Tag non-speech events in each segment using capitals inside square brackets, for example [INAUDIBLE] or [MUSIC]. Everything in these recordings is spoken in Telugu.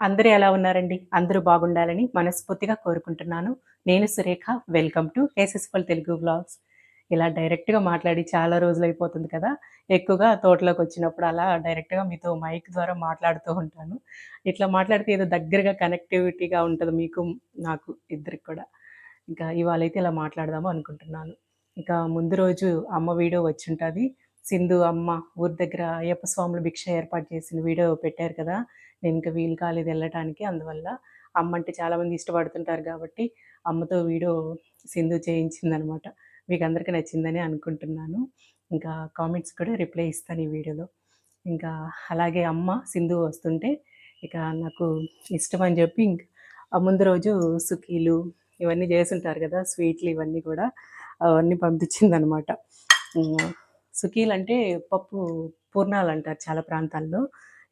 అందరూ ఎలా ఉన్నారండి? అందరూ బాగుండాలని మనస్ఫూర్తిగా కోరుకుంటున్నాను. నేను Surekha. Welcome to successful Telugu blogs ఇలా డైరెక్ట్‌గా మాట్లాడి చాలా రోజులు అయిపోతుంది కదా! ఎక్కువగా తోటలోకి వచ్చినప్పుడు అలా డైరెక్ట్‌గా మీతో మైక్ ద్వారా మాట్లాడుతూ ఉంటాను. ఇట్లా మాట్లాడితే ఏదో దగ్గరగా కనెక్టివిటీగా ఉంటుంది మీకు, నాకు ఇద్దరికి కూడా. ఇంకా ఇవాళ అయితే ఇలా మాట్లాడదాము అనుకుంటున్నాను. ఇక ముందు రోజు అమ్మ వీడియో వచ్చి ఉంటుంది సింధు అమ్మ ఊరి దగ్గర అయ్యప్ప స్వాములు భిక్ష ఏర్పాటు చేసిన వీడియో పెట్టారు కదా! నేను ఇంకా వీలు కాలేదు వెళ్ళటానికి. అందువల్ల అమ్మ అంటే చాలామంది ఇష్టపడుతుంటారు కాబట్టి అమ్మతో వీడియో సింధు చేయించిందనమాట. మీకు అందరికీ నచ్చిందని అనుకుంటున్నాను. ఇంకా కామెంట్స్ కూడా రిప్లై ఇస్తాను ఈ వీడియోలో. ఇంకా అలాగే అమ్మ సింధు వస్తుంటే ఇక నాకు ఇష్టం అని చెప్పి ఇంకా ఆ ముందు రోజు సుఖీలు ఇవన్నీ చేస్తుంటారు కదా! స్వీట్లు ఇవన్నీ కూడా అవన్నీ పంపించిందనమాట. సుఖీలు అంటే పప్పు పూర్ణాలు అంటారు చాలా ప్రాంతాల్లో.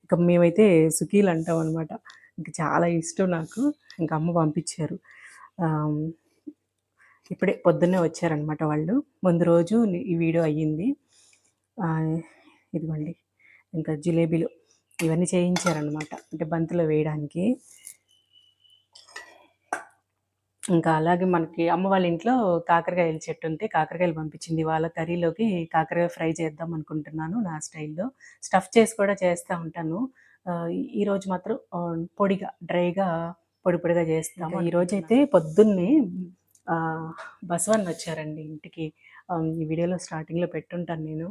ఇక మేమైతే సుఖీలు అంటాం అనమాట. ఇంక చాలా ఇష్టం నాకు. ఇంక అమ్మ పంపించారు. ఇప్పుడే పొద్దున్నే వచ్చారనమాట వాళ్ళు. ముందు రోజు ఈ వీడియో అయ్యింది. ఇదిగోండి ఇంకా జిలేబీలు ఇవన్నీ చేయించారనమాట. అంటే బంతిలో వేయడానికి. ఇంకా అలాగే మనకి అమ్మ వాళ్ళ ఇంట్లో కాకరకాయల చెట్టు ఉంటే కాకరకాయలు పంపించింది. ఇవాళ కర్రీలోకి కాకరకాయ ఫ్రై చేద్దాం అనుకుంటున్నాను నా స్టైల్‌లో. స్టఫ్ చేసి కూడా చేస్తా ఉంటాను. ఈరోజు మాత్రం పొడిగా డ్రైగా పొడి పొడిగా చేస్తాము. ఈరోజైతే పొద్దున్నే ఆహ్, బసవన్న వచ్చారండి ఇంటికి. ఈ వీడియోలో స్టార్టింగ్‌లో పెట్టుంటాను నేను.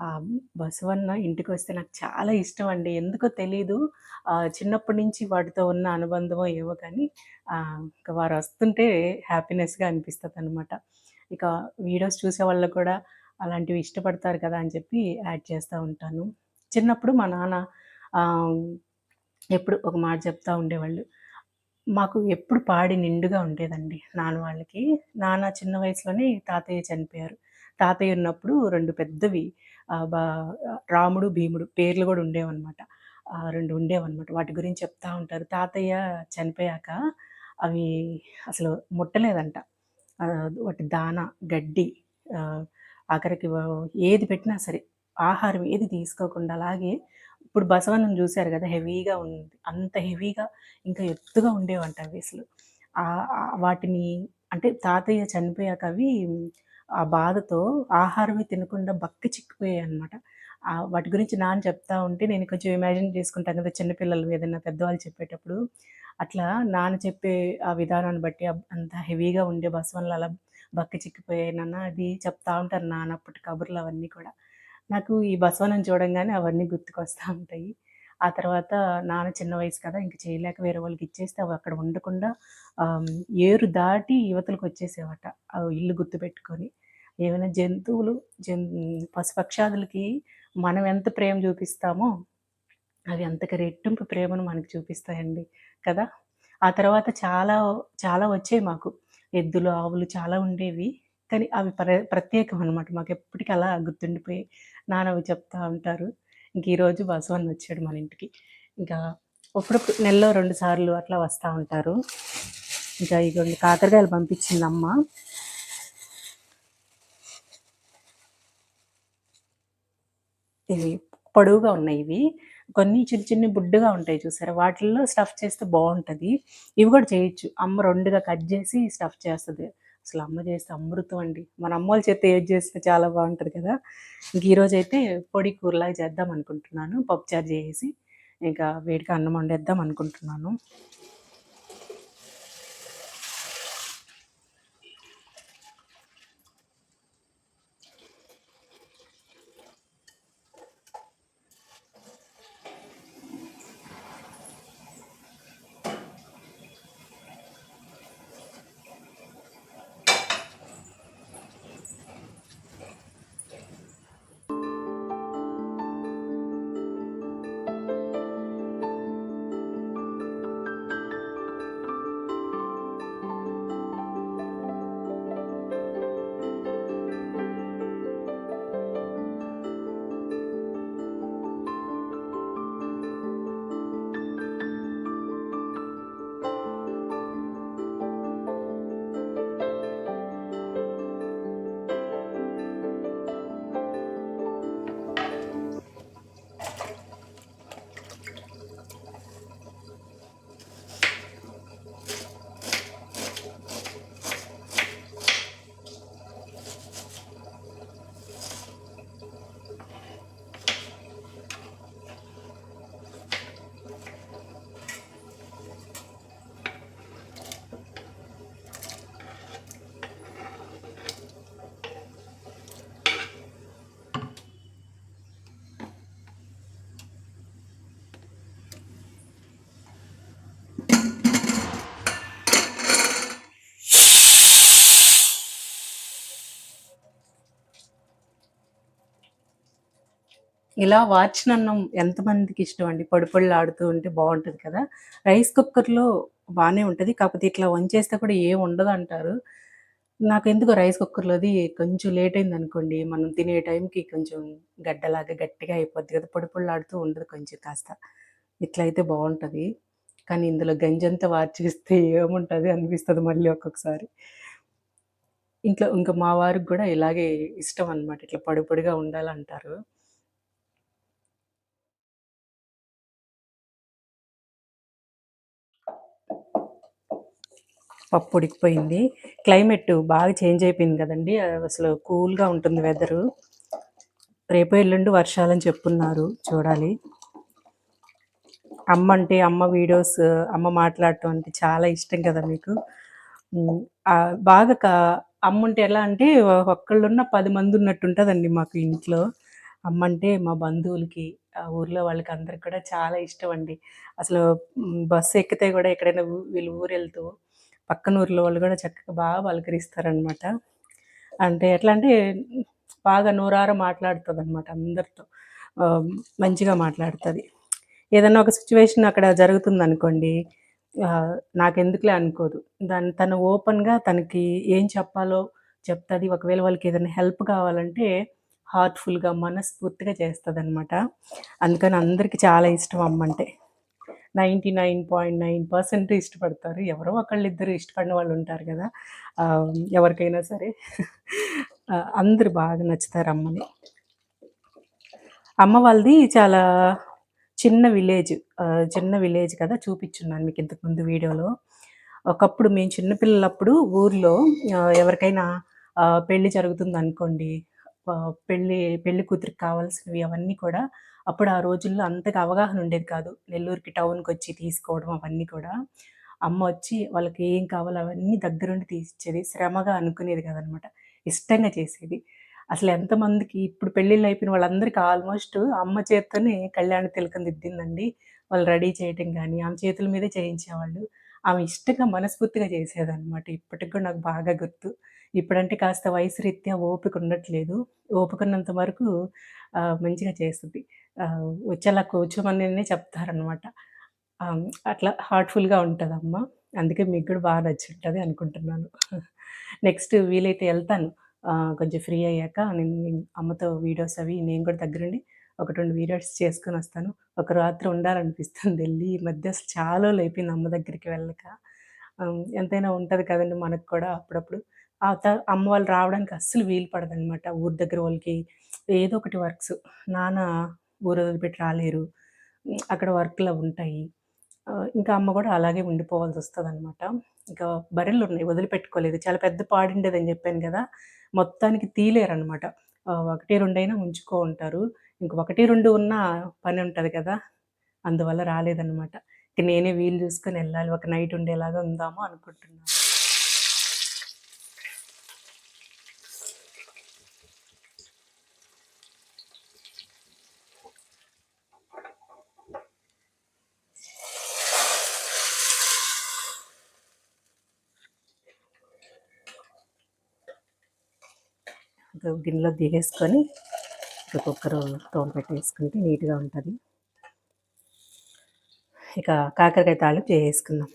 ఆ బసవన్న ఇంటికొస్తే నాకు చాలా ఇష్టం అండి. ఎందుకో తెలీదు. చిన్నప్పటి నుంచి వాటితో ఉన్న అనుబంధమో ఏమో కానీ ఇంక వారు వస్తుంటే హ్యాపీనెస్‌గా అనిపిస్తుంది అనమాట ఇక వీడియోస్ చూసే వాళ్ళు కూడా అలాంటివి ఇష్టపడతారు కదా! అని చెప్పి యాడ్ చేస్తూ ఉంటాను. చిన్నప్పుడు మా నాన్న ఎప్పుడు ఒక మాట చెప్తూ ఉండేవాళ్ళు. మాకు ఎప్పుడు పాడి నిండుగా ఉండేదండి నాన్న వాళ్ళకి. నాన్న చిన్న వయసులోనే తాతయ్య చనిపోయారు. తాతయ్య ఉన్నప్పుడు రెండు పెద్దవి బా రాముడు, భీముడు పేర్లు కూడా ఉండేవన్నమాట రెండు ఉండేవన్నమాట వాటి గురించి చెప్తా ఉంటారు. తాతయ్య చనిపోయాక అవి అసలు ముట్టలేదంట. వాటి దాన, గడ్డి ఆఖరికి ఏది పెట్టినా సరే ఆహారం ఏది తీసుకోకుండా అలాగే ఇప్పుడు బసవన్నను చూశారు కదా హెవీగా ఉంది. అంత హెవీగా ఇంకా ఎత్తుగా ఉండేవంట అవి అసలు. వాటిని అంటే తాతయ్య చనిపోయాక అవి ఆ బాధతో ఆహారమే తినకుండా బక్క చిక్కిపోయాయి అనమాట వాటి గురించి నాన్న చెప్తా ఉంటే నేను కొంచెం ఇమాజిన్ చేసుకుంటాను కదా! చిన్నపిల్లలు ఏదైనా పెద్దవాళ్ళు చెప్పేటప్పుడు. అట్లా నాన్న చెప్పే ఆ విధానాన్ని బట్టి అంత హెవీగా ఉండే బసవన్నలు అలా బక్క చిక్కిపోయాయి నాన్న అది చెప్తా ఉంటారు నాన్న అప్పటి కబుర్లు అవన్నీ కూడా. నాకు ఈ బసవనం చూడంగానే అవన్నీ గుర్తుకొస్తూ ఉంటాయి. ఆ తర్వాత నాన్న చిన్న వయసు కదా! ఇంక చేయలేక వేరే వాళ్ళకి ఇచ్చేస్తే అవి అక్కడ ఉండకుండా ఏరు దాటి యువతలకు వచ్చేసేవట ఆ ఇల్లు గుర్తుపెట్టుకొని. ఏవైనా జంతువులు జన్ పశుపక్షాదులకి మనం ఎంత ప్రేమ చూపిస్తామో, అవి అంతకు రెట్టింపు ప్రేమను మనకు చూపిస్తాయండి. కదా! ఆ తర్వాత చాలా, చాలా వచ్చాయి మాకు. ఎద్దులు, ఆవులు చాలా ఉండేవి. కానీ అవి ప్ర ప్రత్యేకం అనమాట. ఎప్పటికీ అలా గుర్తుండిపోయి నాన్న అవి చెప్తా ఉంటారు. ఇంక ఈరోజు బసవన్న వచ్చాడు మన ఇంటికి. ఇంకా అప్పుడప్పుడు నెలలో రెండు సార్లు అట్లా వస్తా ఉంటారు. ఇంకా ఇగోండి కాకరకాయలు పంపించింది అమ్మ ఇవి పొడవుగా ఉన్నాయి ఇవి. కొన్ని చిన్ని చిన్ని బుడ్డగా ఉంటాయి చూసారా? వాటిల్లో స్టఫ్ చేస్తే బాగుంటుంది ఇవి కూడా చేయొచ్చు. అమ్మ రెండుగా కట్ చేసి స్టఫ్ చేస్తుంది అసలు అమ్మ చేస్తే అమృతం అండి. మన అమ్మోళ్ళ చేత్తో ఏది చేస్తే చాలా బాగుంటుంది కదా! ఇంక ఈరోజైతే పొడి కూరలాగా చేద్దాం అనుకుంటున్నాను. పప్పుచారు చేసి ఇంకా వేడిగా అన్నం వండేద్దాం అనుకుంటున్నాను. ఇలా వాచిన అన్నం ఎంతమందికి ఇష్టం అండి? పొడి ఆడుతూ ఉంటే బాగుంటుంది కదా? రైస్ కుక్కర్లో బాగానే ఉంటుంది. కాకపోతే ఇట్లా వంచేస్తే కూడా ఏం ఉండదు అంటారు. నాకు ఎందుకో రైస్ కుక్కర్లో అది కొంచెం లేట్ అయింది అనుకోండి. మనం తినే టైంకి కొంచెం గడ్డలాగా గట్టిగా అయిపోద్ది కదా? పొడిపళ్ళు ఆడుతూ ఉండదు కొంచెం కాస్త. ఇట్లయితే బాగుంటుంది. కానీ ఇందులో గంజంతా వార్చేస్తే ఏముంటుంది అనిపిస్తుంది మళ్ళీ ఒక్కొక్కసారి. ఇంట్లో ఇంకా మా వారికి కూడా ఇలాగే ఇష్టం అనమాట ఇట్లా పడుపడిగా ఉండాలంటారు. పప్పు ఉడికిపోయింది. క్లైమేట్ బాగా చేంజ్ అయిపోయింది కదండి. అసలు కూల్గా ఉంటుంది వెదరు. రేపు ఎల్లుండి వర్షాలని చెప్పున్నారు చూడాలి. అమ్మ అంటే అమ్మ వీడియోస్ అమ్మ మాట్లాడటం అంటే చాలా ఇష్టం కదా మీకు? బాగా అమ్మ ఉంటే ఎలా అంటే ఒక్కళ్ళున్న పది మంది ఉన్నట్టు ఉంటుందండి మాకు ఇంట్లో. అమ్మ అంటే మా బంధువులకి ఆ ఊర్లో వాళ్ళకి అందరికి కూడా చాలా ఇష్టం అండి అసలు బస్సు ఎక్కితే కూడా ఎక్కడైనా వీళ్ళు ఊరు వెళ్తూ పక్కన ఊర్లో వాళ్ళు కూడా చక్కగా బాగా పలకరిస్తారనమాట అంటే ఎట్లా అంటే బాగా నూరార మాట్లాడుతుంది అనమాట అందరితో మంచిగా మాట్లాడుతుంది. ఏదైనా ఒక సిచ్యువేషన్ అక్కడ జరుగుతుంది అనుకోండి నాకెందుకులే అనుకోదు. దాన్ని తను ఓపెన్గా తనకి ఏం చెప్పాలో చెప్తుంది. ఒకవేళ వాళ్ళకి ఏదైనా హెల్ప్ కావాలంటే హార్ట్ఫుల్గా మనస్ఫూర్తిగా చేస్తుంది అనమాట అందుకని అందరికీ చాలా ఇష్టం అమ్మంటే. Ninety nine point nine percent ఇష్టపడతారు. ఎవరో ఒకళ్ళు ఇద్దరు ఇష్టపడిన వాళ్ళు ఉంటారు కదా. ఎవరికైనా సరే. అందరు బాగా నచ్చుతారు అమ్మని. అమ్మ వాళ్ళది చాలా చిన్న విలేజ్ చిన్న విలేజ్ కదా చూపించున్నాను మీకు ఇంతకుముందు వీడియోలో. ఒకప్పుడు మేము చిన్నపిల్లలప్పుడు ఊర్లో ఎవరికైనా పెళ్ళి జరుగుతుంది అనుకోండి పెళ్ళి పెళ్ళి కూతురికి కావాల్సినవి అవన్నీ కూడా అప్పుడు ఆ రోజుల్లో అంతగా అవగాహన ఉండేది కాదు. నెల్లూరుకి టౌన్కి వచ్చి తీసుకోవడం అవన్నీ కూడా. అమ్మ వచ్చి వాళ్ళకి ఏం కావాలో అవన్నీ దగ్గరుండి తీసిచ్చేది శ్రమగా అనుకునేది కదనమాట. ఇష్టంగా చేసేది. అసలు ఎంతమందికి ఇప్పుడు పెళ్ళిళ్ళు అయిపోయిన వాళ్ళందరికీ ఆల్మోస్ట్ అమ్మ చేత్తోనే కళ్యాణ తిలకం దిద్దిందండి. వాళ్ళు రెడీ చేయటం కానీ ఆమె చేతుల మీదే చేయించేవాళ్ళు. ఆమె ఇష్టంగా మనస్ఫూర్తిగా చేసేదన్నమాట. ఇప్పటికి కూడా నాకు బాగా గుర్తు. ఇప్పుడంటే కాస్త వయసు రీత్యా ఓపిక ఉండట్లేదు. ఓపికన్నంత వరకు మంచిగా చేస్తుంది. వచ్చేలా అలా కూర్చోమని చెప్తారనమాట అట్లా హార్ట్ఫుల్గా ఉంటుంది అమ్మ అందుకే మీకు కూడా బాగా నచ్చుంటుంది అనుకుంటున్నాను. [LAUGHS] నెక్స్ట్ వీలైతే వెళ్తాను. కొంచెం ఫ్రీ అయ్యాక నేను అమ్మతో వీడియోస్ అవి నేను కూడా దగ్గరుండి ఒక రెండు వీడియోస్ చేసుకుని వస్తాను. ఒక రాత్రి ఉండాలనిపిస్తుంది. వెళ్ళి ఈ మధ్య అసలు చాలా లేపింది అమ్మ దగ్గరికి వెళ్ళక. ఎంతైనా ఉంటుంది కదండి మనకు కూడా అప్పుడప్పుడు. ఆ అమ్మ వాళ్ళు రావడానికి అస్సలు వీలు పడదనమాట. ఊరి దగ్గర వాళ్ళకి ఏదో ఒకటి వర్క్స్. నాన్న ఊరు వదిలిపెట్టి రాలేరు. అక్కడ వర్క్లు ఉంటాయి. ఇంకా అమ్మ కూడా అలాగే ఉండిపోవాల్సి వస్తుంది అనమాట ఇంకా బర్రెలు ఉన్నాయి వదిలిపెట్టుకోలేదు. చాలా పెద్ద పాడిండేదని చెప్పాను కదా మొత్తానికి తీలేరనమాట ఒకటి రెండైనా ఉంచుకో ఉంటారు ఇంక ఒకటి రెండు ఉన్న పని ఉంటుంది కదా అందువల్ల రాలేదనమాట నేనే వీలు చూసుకొని వెళ్ళాలి ఒక నైట్ ఉండేలాగా ఉందాము అనుకుంటున్నాను. గిన్నెలో దిగేసుకొని ఇక కుక్కర్ తోమ పెట్టేసుకుంటే నీట్గా ఉంటుంది. ఇక కాకరకాయ తాళింపు చేసేసుకుందాం.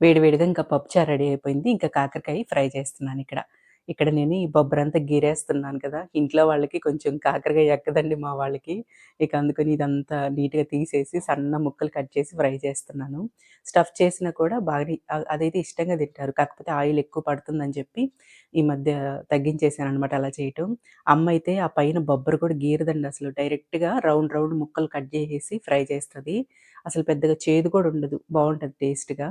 వేడివేడిగా ఇంకా పప్పుచారు రెడీ అయిపోయింది. ఇంకా కాకరకాయ ఫ్రై చేస్తున్నాను ఇక్కడ. ఇక్కడ నేను ఈ బొబ్బరంతా గీరేస్తున్నాను కదా ఇంట్లో వాళ్ళకి కొంచెం కాకరకాయ ఎక్కదండి మా వాళ్ళకి. ఇక అందుకని ఇదంతా నీట్గా తీసేసి సన్న ముక్కలు కట్ చేసి ఫ్రై చేస్తున్నాను. స్టఫ్ చేసినా కూడా బాగా అదైతే ఇష్టంగా తింటారు. కాకపోతే ఆయిల్ ఎక్కువ పడుతుందని చెప్పి ఈ మధ్య తగ్గించేసాను అనమాట అలా చేయటం. అమ్మ అయితే ఆ పైన బొబ్బరు కూడా గీరదండి అసలు. డైరెక్ట్గా రౌండ్ రౌండ్ ముక్కలు కట్ చేసేసి ఫ్రై చేస్తుంది. అసలు పెద్దగా చేదు కూడా ఉండదు. బాగుంటుంది టేస్ట్గా.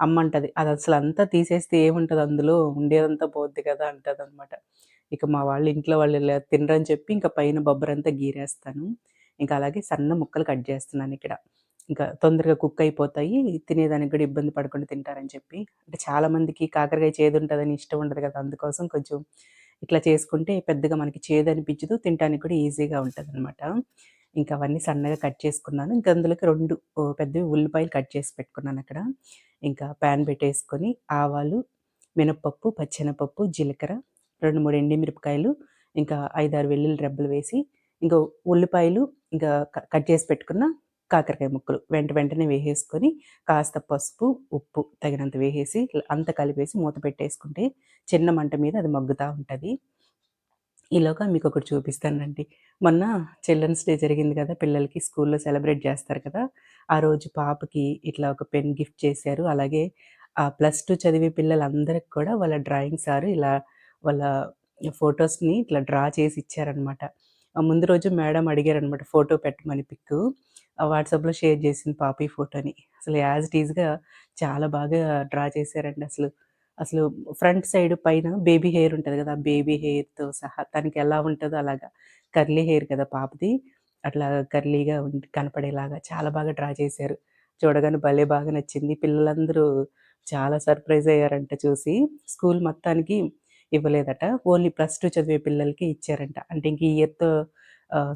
అమ్మ అంటది అది అసలు అంతా తీసేస్తే ఏముంటుంది? అందులో ఉండేదంతా పోద్ది కదా అంటది అనమాట ఇక మా వాళ్ళు ఇంట్లో వాళ్ళు తినరని చెప్పి ఇంకా పైన బొబ్బరంతా గీరేస్తాను. ఇంకా అలాగే సన్న ముక్కలు కట్ చేస్తున్నాను ఇక్కడ. ఇంకా తొందరగా కుక్ అయిపోతాయి. తినేదానికి కూడా ఇబ్బంది పడకుండా తింటారని చెప్పి. అంటే చాలామందికి కాకరకాయ చేదు ఉంటుందని ఇష్టం ఉండదు కదా. అందుకోసం కొంచెం ఇట్లా చేసుకుంటే పెద్దగా మనకి చేదు అనిపించదు. తినడానికి కూడా ఈజీగా ఉంటుంది అనమాట ఇంకా అవన్నీ సన్నగా కట్ చేసుకున్నాను. ఇంకా అందులోకి రెండు పెద్దవి ఉల్లిపాయలు కట్ చేసి పెట్టుకున్నాను అక్కడ. ఇంకా ప్యాన్ పెట్టేసుకొని ఆవాలు మినప్పప్పు పచ్చెనపప్పు జీలకర్ర రెండు మూడు ఎండిమిరపకాయలు ఇంకా ఐదారు వెల్లుల్లి రెబ్బలు వేసి ఇంకా ఉల్లిపాయలు ఇంకా కట్ చేసి పెట్టుకున్న కాకరకాయ ముక్కలు. వెంట వెంటనే వేసేసుకొని కాస్త పసుపు ఉప్పు తగినంత వేసేసి అంత కలిపేసి మూత పెట్టేసుకుంటే చిన్న మంట మీద అది మగ్గుతూ ఉంటుంది. ఈలోగా మీకు ఒకటి చూపిస్తానండి. మొన్న చిల్డ్రన్స్ డే జరిగింది కదా పిల్లలకి స్కూల్లో సెలబ్రేట్ చేస్తారు కదా ఆ రోజు పాపకి ఇట్లా ఒక పెన్ గిఫ్ట్ చేశారు. అలాగే ఆ ప్లస్ టూ చదివే పిల్లలందరికి కూడా వాళ్ళ డ్రాయింగ్ సారు ఇలా వాళ్ళ ఫొటోస్ని ఇట్లా డ్రా చేసి ఇచ్చారనమాట. ముందు రోజు మేడం అడిగారనమాట ఫోటో పెట్టమని పిక్ వాట్సాప్లో షేర్ చేసింది పాపి ఫోటోని. అసలు యాజ్ ఇట్ ఈజ్గా చాలా బాగా డ్రా చేశారండి అసలు. అసలు ఫ్రంట్ సైడ్ పైన బేబీ హెయిర్ ఉంటుంది కదా బేబీ హెయిర్తో సహా తనకి ఎలా ఉంటుందో అలాగా కర్లీ హెయిర్ కదా పాపది. అట్లా కర్లీగా కనపడేలాగా చాలా బాగా డ్రా చేశారు. చూడగానే భలే బాగా నచ్చింది. పిల్లలందరూ చాలా సర్ప్రైజ్ అయ్యారంట చూసి. స్కూల్ మొత్తానికి ఇవ్వలేదట. ఓన్లీ ప్లస్ టూ చదివే పిల్లలకి ఇచ్చారంట. అంటే ఇంక ఈ ఇయర్తో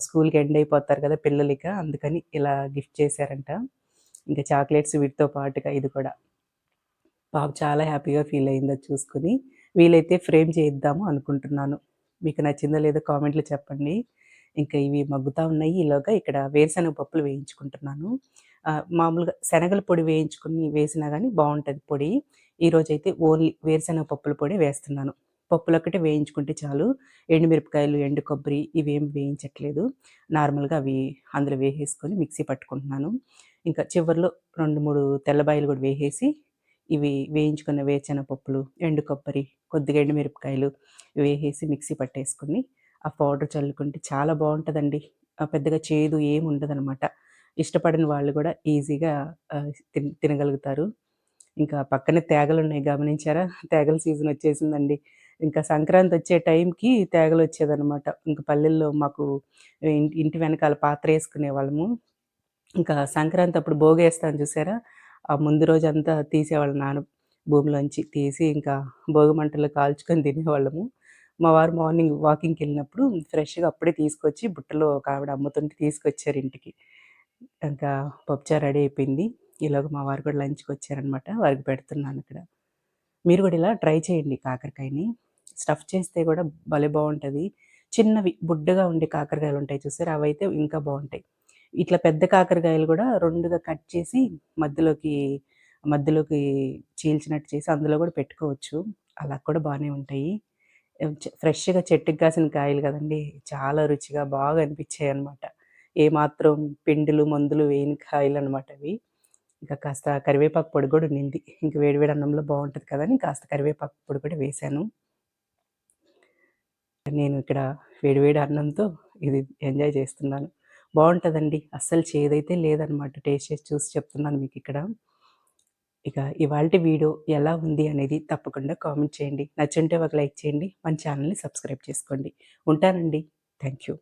స్కూల్కి ఎండ్ అయిపోతారు కదా పిల్లలకి. అందుకని ఇలా గిఫ్ట్ చేశారంట. ఇంకా చాక్లెట్స్ వీటితో పాటుగా ఇది కూడా. బాబు చాలా హ్యాపీగా ఫీల్ అయిందో చూసుకుని. వీలైతే ఫ్రేమ్ చేయిద్దాము అనుకుంటున్నాను. మీకు నచ్చిందో లేదో కామెంట్లు చెప్పండి. ఇంకా ఇవి మగ్గుతూ ఉన్నాయి. ఈలోగా ఇక్కడ వేరుశనగ పప్పులు వేయించుకుంటున్నాను. మామూలుగా శనగల పొడి వేయించుకుని వేసినా కానీ బాగుంటుంది పొడి. ఈరోజైతే ఓన్లీ వేరుశనగ పప్పుల పొడి వేస్తున్నాను. పప్పులు ఒకటి వేయించుకుంటే చాలు. ఎండుమిరపకాయలు ఎండు కొబ్బరి ఇవేం వేయించట్లేదు. నార్మల్గా అవి అందులో వేసేసుకొని మిక్సీ పట్టుకుంటున్నాను. ఇంకా చివరిలో రెండు మూడు తెల్లబాయలు కూడా వేసేసి ఇవి వేయించుకున్న వేచన పప్పులు ఎండు కొబ్బరి కొద్దిగా ఎండుమిరపకాయలు వేసేసి మిక్సీ పట్టేసుకుని ఆ పౌడర్ చల్లుకుంటే చాలా బాగుంటుందండి. పెద్దగా చేదు ఏమి ఉండదనమాట ఇష్టపడిన వాళ్ళు కూడా ఈజీగా తినగలుగుతారు. ఇంకా పక్కనే తేగలు ఉన్నాయి గమనించారా? తేగల సీజన్ వచ్చేసిందండి. ఇంకా సంక్రాంతి వచ్చే టైంకి తేగలు వచ్చేదనమాట ఇంకా పల్లెల్లో మాకు ఇంటి వెనకాల పాత్ర వేసుకునే వాళ్ళము. ఇంకా సంక్రాంతి అప్పుడు భోగేస్తాను చూసారా? ఆ ముందు రోజంతా తీసేవాళ్ళం నాన్న భూమిలోంచి తీసి ఇంకా భోగి మంటలు కాల్చుకొని తినేవాళ్ళము. మా వారు మార్నింగ్ వాకింగ్కి వెళ్ళినప్పుడు ఫ్రెష్గా అప్పుడే తీసుకొచ్చి బుట్టలో ఒక ఆవిడ అమ్ముతుంటే తీసుకొచ్చారు ఇంటికి. ఇంకా పప్పుచారు రెడీ అయిపోయింది. ఈలోగా మా వారు కూడా లంచ్కి వచ్చారనమాట వారికి పెడుతున్నాను ఇక్కడ. మీరు కూడా ఇలా ట్రై చేయండి కాకరకాయని. స్టఫ్ చేస్తే కూడా భలే బాగుంటుంది. చిన్నవి బుడ్డగా ఉండే కాకరకాయలు ఉంటాయి చూసారు? అవైతే ఇంకా బాగుంటాయి. ఇట్లా పెద్ద కాకరకాయలు కూడా రెండుగా కట్ చేసి మధ్యలోకి మధ్యలోకి చీల్చినట్టు చేసి అందులో కూడా పెట్టుకోవచ్చు. అలా కూడా బాగానే ఉంటాయి. ఫ్రెష్గా చెట్టుకి కాసిన కాయలు కదండి చాలా రుచిగా బాగా అనిపించాయి అనమాట ఏమాత్రం పిండిలు మందులు వేయని కాయలు అనమాట అవి. ఇంకా కాస్త కరివేపాకు పొడి కూడా ఉండింది. ఇంక వేడివేడి అన్నంలో బాగుంటుంది కదా అని కాస్త కరివేపాకు పొడి కూడా వేశాను. నేను ఇక్కడ వేడివేడి అన్నంతో ఇది ఎంజాయ్ చేస్తున్నాను. బాగుంటుందండి. అస్సలు చేదైతే లేదనమాట. టేస్ట్ చేసి చూసి చెప్తున్నాను మీకు ఇక్కడ ఇక ఇవాళ వీడియో ఎలా ఉంది అనేది తప్పకుండా కామెంట్ చేయండి. నచ్చుంటే ఒక లైక్ చేయండి. మన ఛానల్ని సబ్స్క్రైబ్ చేసుకోండి. ఉంటానండి. Thank you